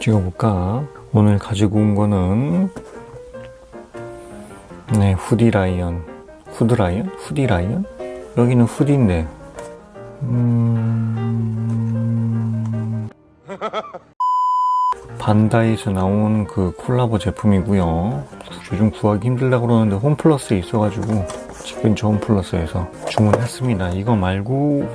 찍어볼까? 오늘 가지고 온 거는 네 후디 라이언 후드 라이언? 후디 라이언? 여기는 후디인데 음... 반다이에서 나온 그 콜라보 제품이고요 요즘 구하기 힘들다 그러는데 홈플러스에 있어가지고 집 근처 홈플러스에서 주문했습니다 이거 말고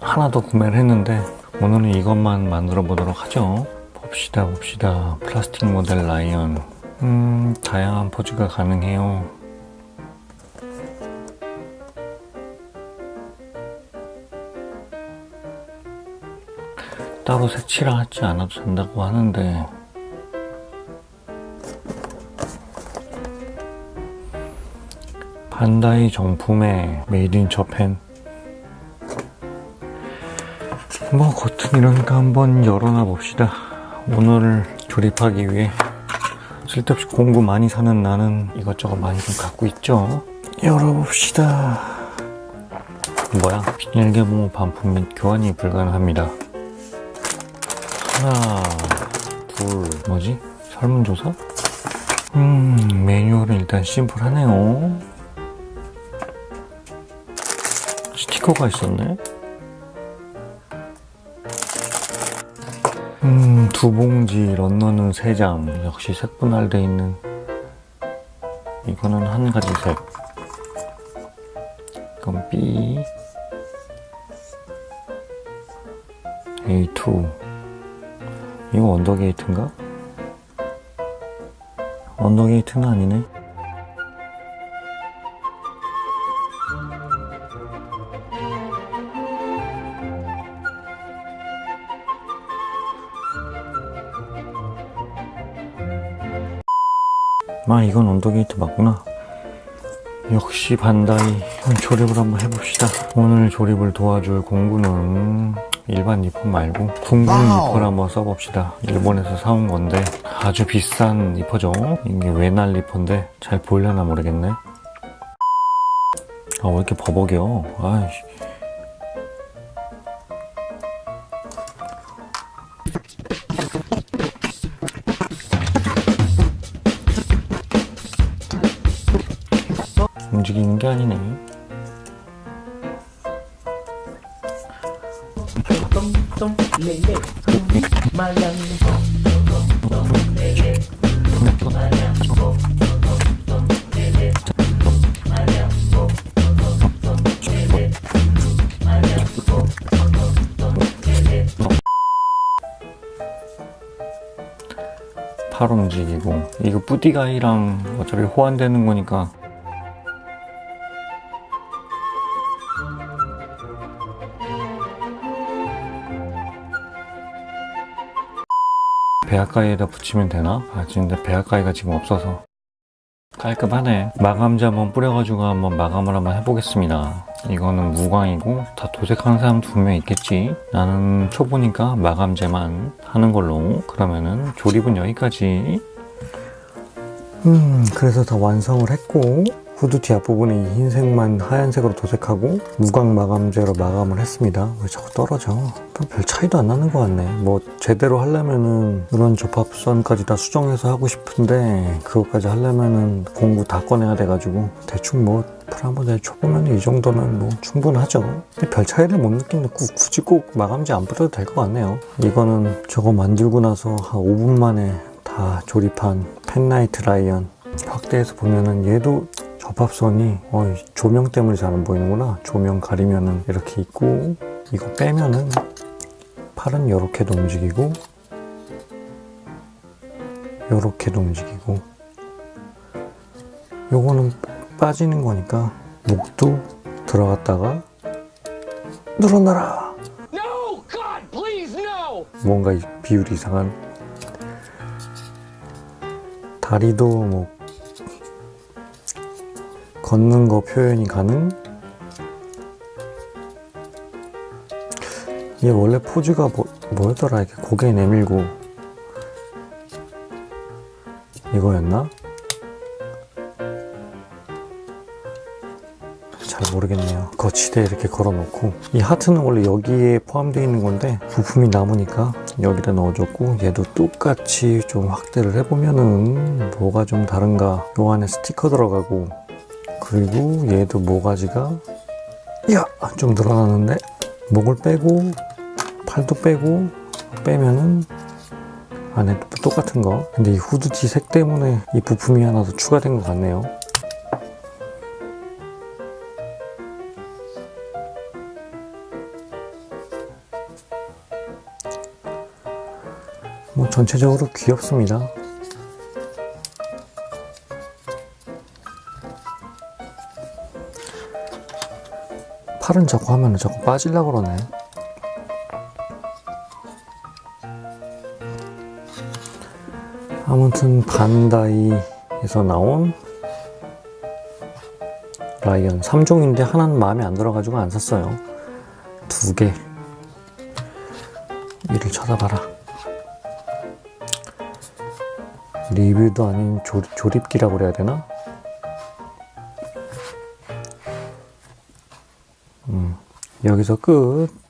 하나 더 구매를 했는데 오늘은 이것만 만들어 보도록 하죠 봅시다 봅시다. 플라스틱 모델 라이언. 음 다양한 포즈가 가능해요. 따로 색칠을 하지 않아도 된다고 하는데. 반다이 정품의 메이드 인 저펜. 뭐 겉은 이러니까 한번 열어놔 봅시다 오늘을 조립하기 위해 쓸데없이 공구 많이 사는 나는 이것저것 많이 좀 갖고 있죠 열어봅시다 뭐야 비닐개봉 반품 및 교환이 불가능합니다 하나, 둘, 뭐지? 설문조사? 음, 매뉴얼은 일단 심플하네요. 스티커가 있었네? 두 봉지, 런너는 세 장. 역시 색분할돼 있는. 이거는 한 가지 색. 이건 B. A2. 이거 언더게이트인가? 언더게이트는 아니네. 아, 이건 언더게이트 맞구나. 역시 반다이 조립을 한번 해봅시다. 오늘 조립을 도와줄 공구는 일반 니퍼 말고 와우. 니퍼를 한번 써봅시다. 일본에서 사온 건데 아주 비싼 니퍼죠. 이게 외날 니퍼인데 잘 보이려나 모르겠네. 아 왜 이렇게 버벅여? 아이씨. 움직이는 게 아니네. 팔 움직이고 이거 뿌디가이랑 어차피 호환되는 거니까 배아가이에다 붙이면 되나? 아 근데 배아가이가 지금 없어서. 깔끔하네. 마감제 한번 뿌려가지고 한번 마감을 한번 해보겠습니다. 이거는 무광이고 다 도색하는 사람 두 명 있겠지? 나는 초보니까 마감제만 하는 걸로. 그러면은 조립은 여기까지. 음 그래서 다 완성을 했고 후드 뒤 앞부분에 이 흰색만 하얀색으로 도색하고 무광 마감제로 마감을 했습니다. 왜 자꾸 떨어져? 뭐별 차이도 안 나는 것 같네. 뭐 제대로 하려면은 이런 접합선까지 다 수정해서 하고 싶은데 그것까지 하려면은 공구 다 꺼내야 돼가지고 대충 뭐 프라모델 초보면 이 정도면 뭐 충분하죠. 근데 별 차이를 못 느끼는데 꾸- 굳이 꼭 마감제 안 뿌려도 될 것 같네요. 이거는 저거 만들고 나서 한 5분 만에 다 조립한 펜라이트 라이언 확대해서 보면은 얘도 접합선이 어, 이 조명 때문에 잘 안 보이는구나 조명 가리면은 이렇게 있고 이거 빼면은 팔은 이렇게도 움직이고 이렇게도 움직이고 요거는 빠지는 거니까 목도 들어갔다가 늘어나라 No! God, please, no! 뭔가 이 비율이 이상한 다리도 뭐 걷는 거 표현이 가능? 얘 원래 포즈가 뭐, 뭐였더라? 이렇게 고개 내밀고. 이거였나? 잘 모르겠네요. 거치대에 이렇게 걸어놓고. 이 하트는 원래 여기에 포함되어 있는 건데 부품이 남으니까 여기다 넣어줬고 얘도 똑같이 좀 확대를 해보면은 뭐가 좀 다른가. 요 안에 스티커 들어가고 그리고 얘도 모가지가 야 좀 늘어나는데? 목을 빼고 팔도 빼고 빼면은 안에 똑같은 거. 근데 이 후드티 색 때문에 이 부품이 하나 더 추가된 것 같네요. 뭐 전체적으로 귀엽습니다 팔은 자꾸 하면은 자꾸 빠질라 그러네 아무튼 반다이에서 나온 라이언 3종인데 하나는 마음에 안 들어가지고 안 샀어요. 두 개. 이를 쳐다봐라. 리뷰도 아닌 조, 조립기라고 그래야 되나? 여기서 끝.